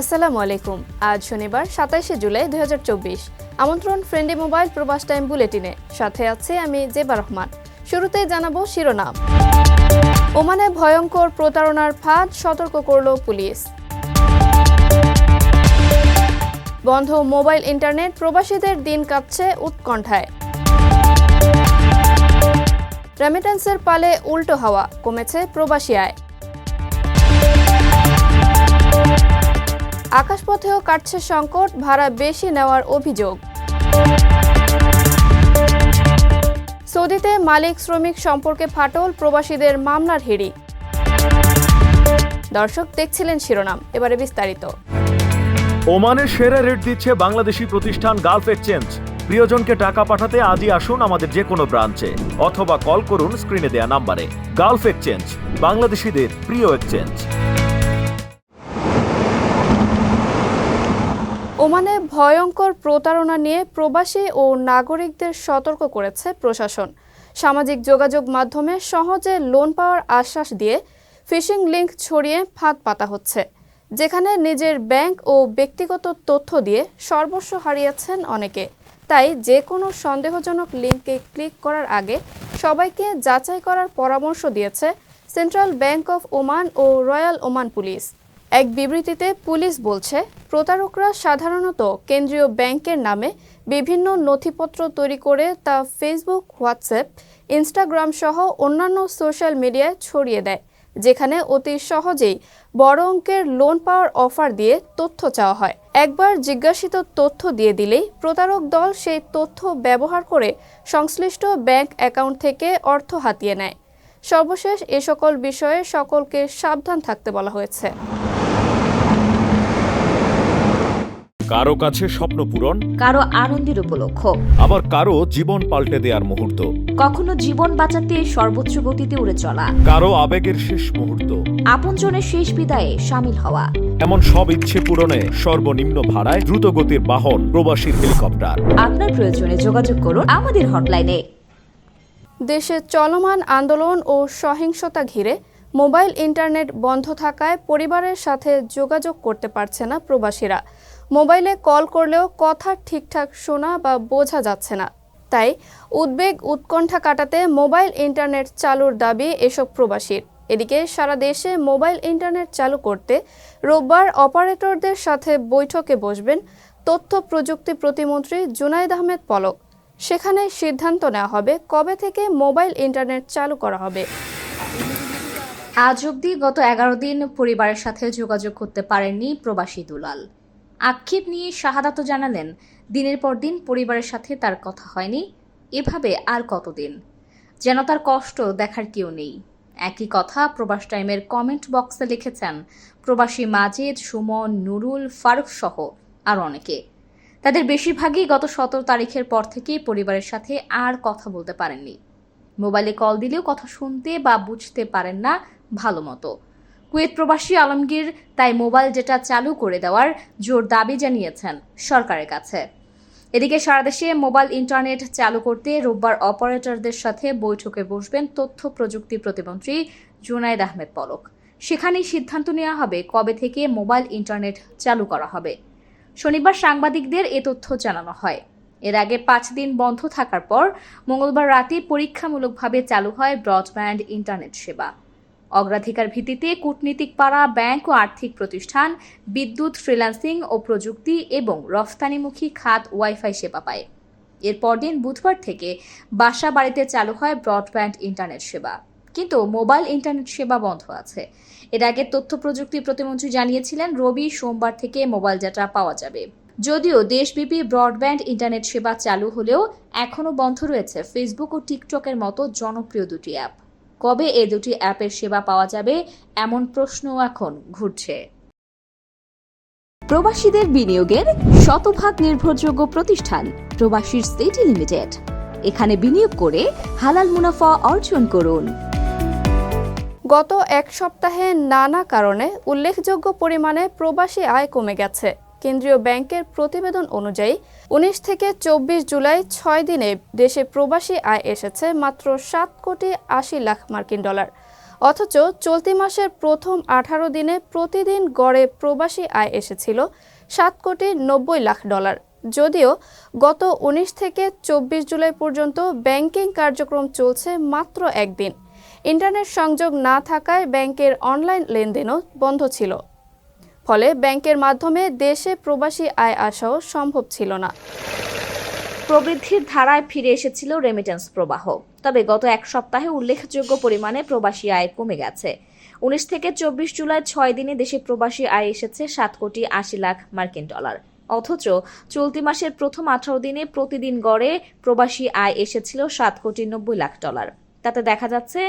আসসালামু আলাইকুম। আজ শনিবার সাতাইশে জুলাই দু হাজার চব্বিশ। আমন্ত্রণ ফ্রেন্ডলি মোবাইল প্রবাস টাইম বুলেটিনে। সাথে আছে আমি জেবা রহমান। শুরুতেই জানাব শিরোনাম। ওমানে ভয়ঙ্কর প্রতারণার ফাঁদ সতর্ক করল পুলিশ। বন্ধ মোবাইল ইন্টারনেট, প্রবাসীদের দিন কাটছে উৎকণ্ঠায়। রেমিটেন্সের পালে উল্টো হাওয়া কমেছে প্রবাসী আয়। আকাশপথেও কাটছে সংকট, ভাড়া বেশি নেওয়ার অভিযোগ। সৌদিতে মালিক শ্রমিক সম্পর্কে ফাটল, প্রবাসীদের মামলার হিড়ি দর্শক দেখছিলেন শিরোনাম, এবারে বিস্তারিত। ওমানের সেরা রেট দিচ্ছে বাংলাদেশি প্রতিষ্ঠান গালফ এক্সচেঞ্জ। প্রিয়জনকে টাকা পাঠাতে আজই আসুন আমাদের যে কোনো ব্রাঞ্চে, অথবা কল করুন স্ক্রিনে দেয়া নাম্বারে। গালফ এক্সচেঞ্জ, বাংলাদেশিদের প্রিয় এক্সচেঞ্জ। ওমানে ভয়ঙ্কর প্রতারণা নিয়ে প্রবাসী ও নাগরিকদের সতর্ক করেছে প্রশাসন। সামাজিক যোগাযোগ মাধ্যমে সহজে লোন পাওয়ার আশ্বাস দিয়ে ফিশিং লিংক ছড়িয়ে ফাঁদ পাতা হচ্ছে, যেখানে নিজের ব্যাংক ও ব্যক্তিগত তথ্য দিয়ে সর্বস্ব হারিয়েছেন অনেকে। তাই যে কোনো সন্দেহজনক লিঙ্কে ক্লিক করার আগে সবাইকে যাচাই করার পরামর্শ দিয়েছে সেন্ট্রাল ব্যাংক অফ ওমান ও রয়্যাল ওমান পুলিশ। এক বিবৃতিতে পুলিশ বলছে, প্রতারকরা সাধারণত কেন্দ্রীয় ব্যাংকের নামে বিভিন্ন নথিপত্র তৈরি করে তা ফেসবুক হোয়াটসঅ্যাপ ইনস্টাগ্রাম সহ অন্যান্য সোশ্যাল মিডিয়ায় ছড়িয়ে দেয়, যেখানে অতি সহজেই বড় অঙ্কের লোন পাওয়ার অফার দিয়ে তথ্য চাওয়া হয়। একবার জিজ্ঞাসিত তথ্য দিয়ে দিলেই প্রতারক দল সেই তথ্য ব্যবহার করে সংশ্লিষ্ট ব্যাংক অ্যাকাউন্ট থেকে অর্থ হাতিয়ে নেয়। সর্বশেষ এ সকল বিষয়ে সকলকে সাবধান থাকতে বলা হয়েছে। কারও কাছে স্বপ্ন পূরণ কারও আনন্দের উপলক্ষ। আবার কারও জীবন পাল্টে দেওয়ার মুহূর্ত। কখনো জীবন বাঁচাতে সর্বোচ্চ গতিতে উড়ে চলা। কারও আবেগের শেষ মুহূর্ত। আপনজনের শেষ বিদায়ে সামিল হওয়া। এমন সব ইচ্ছে পূরণে সর্বনিম্ন ভাড়ায় দ্রুতগতির বাহন প্রবাসীর হেলিকপ্টার। আপনার প্রয়োজনে যোগাযোগ করুন আমাদের হটলাইনে। দেশে চলমান আন্দোলন ও সহিংসতা ঘিরে মোবাইল ইন্টারনেট বন্ধ থাকায় পরিবারের সাথে যোগাযোগ করতে পারছে না প্রবাসীরা। মোবাইলে কল করলেও কথা ঠিকঠাক শোনা বা বোঝা যাচ্ছে না। তাই উদ্বেগ উৎকণ্ঠা কাটাতে মোবাইল ইন্টারনেট চালুর দাবি এসব প্রবাসীর। এদিকে সারা দেশে মোবাইল ইন্টারনেট চালু করতে রোববার অপারেটরদের সাথে বৈঠকে বসবেন তথ্য প্রযুক্তি প্রতিমন্ত্রী জুনাইদ আহমেদ পলক। সেখানে সিদ্ধান্ত নেওয়া হবে কবে থেকে মোবাইল ইন্টারনেট চালু করা হবে। আজ অবধি গত এগারো দিন পরিবারের সাথে যোগাযোগ করতে পারেননি প্রবাসী দুলাল। আক্ষেপ নিয়ে শাহাদাত জানালেন, দিনের পর দিন পরিবারের সাথে তার কথা হয়নি, এভাবে আর কতদিন? যেন তার কষ্ট দেখার কেউ নেই। একই কথা প্রবাস টাইমের কমেন্ট বক্সে লিখেছেন, প্রবাসী মাজেদ, সুমন, নুরুল, ফারুক সহ আর অনেকে। তাদের বেশিরভাগই গত সতেরো তারিখের পর থেকে পরিবারের সাথে আর কথা বলতে পারেননি। মোবাইলে কল দিলেও কথা শুনতে বা বুঝতে পারেন না ভালো মতো। কুয়েত প্রবাসী আলমগীর তাই মোবাইল ডেটা চালু করে দেওয়ার জোর দাবি জানিয়েছেন সরকারের কাছে। এদিকে সারা দেশে মোবাইল ইন্টারনেট চালু করতে রোববার অপারেটরদের সাথে বৈঠকে বসবেন তথ্য প্রযুক্তি প্রতিমন্ত্রী জুনায়দ আহমেদ পলক। সেখানেই সিদ্ধান্ত নেওয়া হবে কবে থেকে মোবাইল ইন্টারনেট চালু করা হবে। শনিবার সাংবাদিকদের এ তথ্য জানানো হয়। এর আগে পাঁচ দিন বন্ধ থাকার পর মঙ্গলবার রাতে পরীক্ষামূলকভাবে চালু হয় ব্রডব্যান্ড ইন্টারনেট সেবা। অগ্রাধিকার ভিত্তিতে কূটনীতিক পাড়া, ব্যাংক ও আর্থিক প্রতিষ্ঠান, বিদ্যুৎ, ফ্রিল্যান্সিং ও প্রযুক্তি এবং রফতানিমুখী খাত ওয়াইফাই সেবা পায়। এর পরদিন বুধবার থেকে বাসা বাড়িতে চালু হয় ব্রডব্যান্ড ইন্টারনেট সেবা। কিন্তু মোবাইল ইন্টারনেট সেবা বন্ধ আছে। এর আগে তথ্য প্রযুক্তি প্রতিমন্ত্রী জানিয়েছিলেন, রবি সোমবার থেকে মোবাইল ডাটা পাওয়া যাবে। যদিও দেশব্যাপী ব্রডব্যান্ড ইন্টারনেট সেবা চালু হলেও এখনও বন্ধ রয়েছে ফেসবুক ও টিকটকের মতো জনপ্রিয় দুটি অ্যাপ। কবে এ দুটি অ্যাপের সেবা পাওয়া যাবে এমন প্রশ্নও এখন ঘুরছে। প্রবাসীদের বিনিয়োগের শতভাগ নির্ভরযোগ্য প্রতিষ্ঠান প্রবাসীর সিটি লিমিটেড। এখানে বিনিয়োগ করে হালাল মুনাফা অর্জন করুন। গত এক সপ্তাহে নানা কারণে উল্লেখযোগ্য পরিমাণে প্রবাসী আয় কমে গেছে। কেন্দ্রীয় ব্যাংকের প্রতিবেদন অনুযায়ী উনিশ থেকে চব্বিশ জুলাই ছয় দিনে দেশে প্রবাসী আয় এসেছে মাত্র সাত কোটি আশি লাখ মার্কিন ডলার। অথচ চলতি মাসের প্রথম আঠারো দিনে প্রতিদিন গড়ে প্রবাসী আয় এসেছিল সাত কোটি নব্বই লাখ ডলার। যদিও গত উনিশ থেকে চব্বিশ জুলাই পর্যন্ত ব্যাংকিং কার্যক্রম চলছে মাত্র একদিন। ইন্টারনেট সংযোগ না থাকায় ব্যাংকের অনলাইন লেনদেনও বন্ধ ছিল। ফলে ব্যাংকের মাধ্যমে দেশে প্রবাসী আয় আসাও সম্ভব ছিল না। প্রবৃদ্ধির ধারায় ফিরে এসেছিল রেমিটেন্স প্রবাহ। তবে গত এক সপ্তাহে উল্লেখযোগ্য পরিমাণে প্রবাসী আয় কমে গেছে। উনিশ থেকে চব্বিশ জুলাই ছয় দিনে দেশে প্রবাসী আয় এসেছে সাত কোটি আশি লাখ মার্কিন ডলার। অথচ চলতি মাসের প্রথম আঠারো দিনে প্রতিদিন গড়ে প্রবাসী আয় এসেছিল সাত কোটি নব্বই লাখ ডলার। তাতে দেখা যাচ্ছে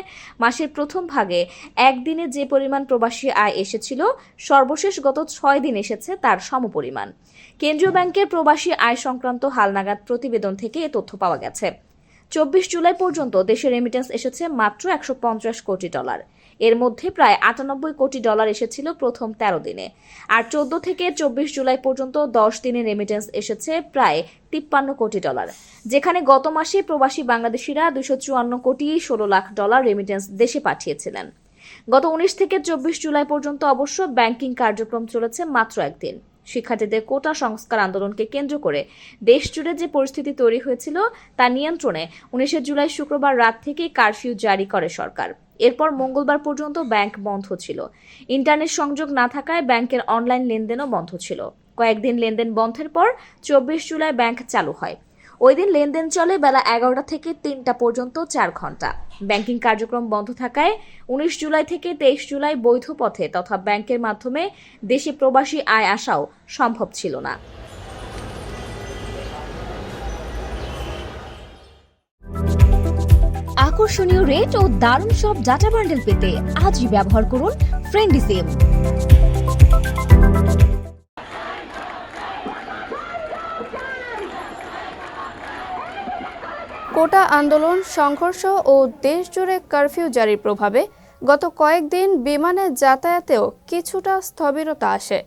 মাসের প্রথম ভাগে একদিনে যে পরিমাণ প্রবাসী আয় এসেছিল, সর্বশেষ গত ছয় দিন এসেছে তার সমপরিমাণ। কেন্দ্রীয় ব্যাংকের প্রবাসী আয় সংক্রান্ত হালনাগাদ প্রতিবেদন থেকে এ তথ্য পাওয়া গেছে। চব্বিশ জুলাই পর্যন্ত দেশে রেমিটেন্স এসেছে মাত্র একশো পঞ্চাশ কোটি ডলার এর মধ্যে প্রায় আটানব্বই কোটি ডলার এসেছিল প্রথম তেরো দিনে। আর চোদ্দ থেকে চব্বিশ জুলাই পর্যন্ত দশ দিনে রেমিটেন্স এসেছে প্রায় তিপ্পান্ন কোটি ডলার যেখানে গত মাসে প্রবাসী বাংলাদেশিরা দুশো চুয়ান্ন কোটি ষোলো লাখ ডলার রেমিটেন্স দেশে পাঠিয়েছিলেন। গত উনিশ থেকে চব্বিশ জুলাই পর্যন্ত অবশ্য ব্যাংকিং কার্যক্রম চলেছে মাত্র একদিন। শিক্ষার্থীদের কোটা সংস্কার আন্দোলনকে কেন্দ্র করে দেশ জুড়ে যে পরিস্থিতি তৈরি হয়েছিল তা নিয়ন্ত্রণে উনিশে জুলাই শুক্রবার রাত থেকে কারফিউ জারি করে সরকার। এরপর মঙ্গলবার পর্যন্ত ব্যাংক বন্ধ ছিল। ইন্টারনেট সংযোগ না থাকায় ব্যাংকের অনলাইন লেনদেনও বন্ধ ছিল। কয়েকদিন লেনদেন বন্ধের পর চব্বিশ জুলাই ব্যাংক চালু হয়। ওই দিন লেনদেন চলে বেলা এগারোটা থেকে তিনটা পর্যন্ত চার ঘণ্টা। ব্যাংকিং কার্যক্রম বন্ধ থাকায় উনিশ জুলাই থেকে তেইশ জুলাই বৈধ পথে তথা ব্যাংকের মাধ্যমে দেশে প্রবাসী আয় আসাও সম্ভব ছিল না। আকর্ষণীয় রেট ও দারুণ সব ডাটা বান্ডেল পেতে আজই ব্যবহার করুন ফ্রেন্ডি কোটা আন্দোলন, সংঘর্ষ ও দেশজুড়ে কারফিউ জারির প্রভাবে গত কয়েকদিন বিমানে যাতায়াতেও কিছুটা স্থবিরতা আসে।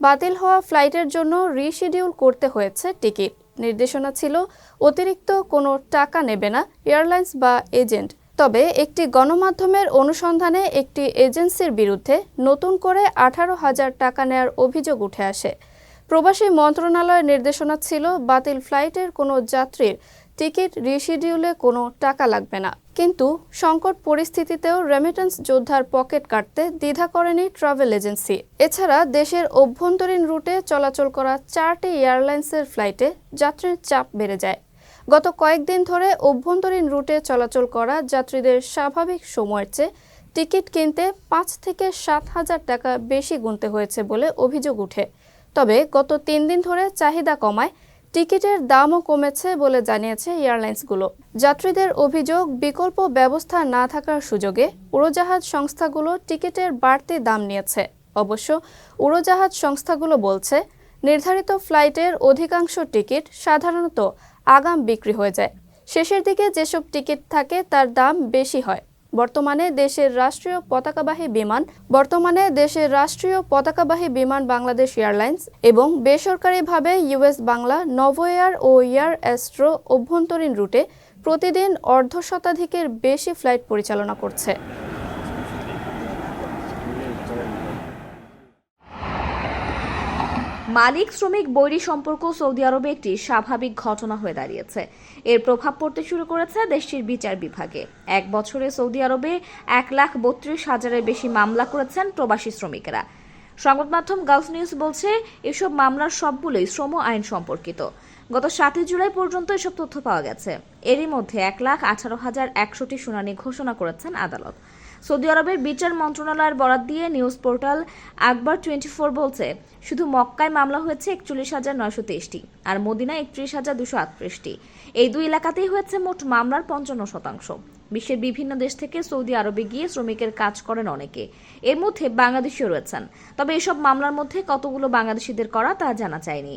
বাতিল হওয়া ফ্লাইটের জন্য রিশিডিউল করতে হয়েছে টিকিট। নির্দেশনা ছিল, অতিরিক্ত কোনো টাকা নেবে না এয়ারলাইন্স বা এজেন্ট। তবে একটি গণমাধ্যমের অনুসন্ধানে একটি এজেন্সির বিরুদ্ধে নতুন করে আঠারো হাজার টাকা নেয়ার অভিযোগ উঠে আসে। প্রবাসী মন্ত্রণালয়ের নির্দেশনা ছিল, বাতিল ফ্লাইটের কোনো যাত্রীর টিকিট রিশিডিউলে কোনো টাকা লাগবে না। কিন্তু সংকট পরিস্থিতিতেও রেমিটেন্স যোদ্ধার পকেট কাটতে দ্বিধা করেনি ট্রাভেল এজেন্সি এছাড়া দেশের অভ্যন্তরীণ রুটে চলাচল করা চারটি এয়ারলাইন্সের ফ্লাইটে যাত্রীর চাপ বেড়ে যায়। গত কয়েকদিন ধরে অভ্যন্তরীণ রুটে চলাচল করা যাত্রীদের স্বাভাবিক সময়ের চেয়ে টিকিট কিনতে পাঁচ থেকে সাত হাজার টাকা বেশি গুনতে হয়েছে বলে অভিযোগ উঠে। তবে গত তিন দিন ধরে চাহিদা কমায় টিকিটের দামও কমেছে বলে জানিয়েছে এয়ারলাইন্সগুলো। যাত্রীদের অভিযোগ, বিকল্প ব্যবস্থা না থাকার সুযোগে উড়োজাহাজ সংস্থাগুলো টিকিটের বাড়তি দাম নিয়েছে। অবশ্য উড়োজাহাজ সংস্থাগুলো বলছে, নির্ধারিত ফ্লাইটের অধিকাংশ টিকিট সাধারণত আগাম বিক্রি হয়ে যায়। শেষের দিকে যেসব টিকিট থাকে, তার দাম বেশি হয়। বর্তমানে দেশের রাষ্ট্রীয় পতাকাবাহী বিমান, বর্তমানে দেশের রাষ্ট্রীয় পতাকাবাহী বিমান বাংলাদেশ এয়ারলাইন্স এবং বেসরকারিভাবে ইউএস বাংলা, নভোএয়ার ও এয়ার অ্যাস্ট্রো অভ্যন্তরীণ রুটে প্রতিদিন অর্ধ শতাধিকের বেশি ফ্লাইট পরিচালনা করছে। মালিক, শ্রমিক, বৈরী সম্পর্ক সৌদি আরবে একটি স্বাভাবিক ঘটনা হয়ে দাঁড়িয়েছে। এর প্রভাব পড়তে শুরু করেছে দেশটির বিচার বিভাগে। এক বছরে সৌদি আরবে এক লাখ বত্রিশ হাজারের বেশি মামলা করেছেন প্রবাসী শ্রমিকেরা। সংবাদ মাধ্যম গালফ নিউজ বলছে, এসব মামলার সবগুলোই শ্রম আইন সম্পর্কিত। গত সাতই জুলাই পর্যন্ত এসব তথ্য পাওয়া গেছে। এরই মধ্যে এক লাখ আঠারো হাজার একশোটি শুনানি ঘোষণা করেছেন আদালত। সৌদি আরবের বিচার মন্ত্রণালয়ের বরাত দিয়ে news portal Akhbar twenty four বলছে, শুধু মক্কায় মামলা হয়েছে একচল্লিশ হাজার নয়শো তেইশটি আর মদিনায় একত্রিশ হাজার দুশো আটত্রিশটি। এই দুই এলাকাতেই হয়েছে মোট মামলার পঞ্চান্ন শতাংশ। বিশ্বের বিভিন্ন দেশ থেকে সৌদি আরবে গিয়ে শ্রমিকের কাজ করেন অনেকে। এর মধ্যে বাংলাদেশিও রয়েছেন। তবে এসব মামলার মধ্যে কতগুলো বাংলাদেশিদের করা তা জানা যায়নি।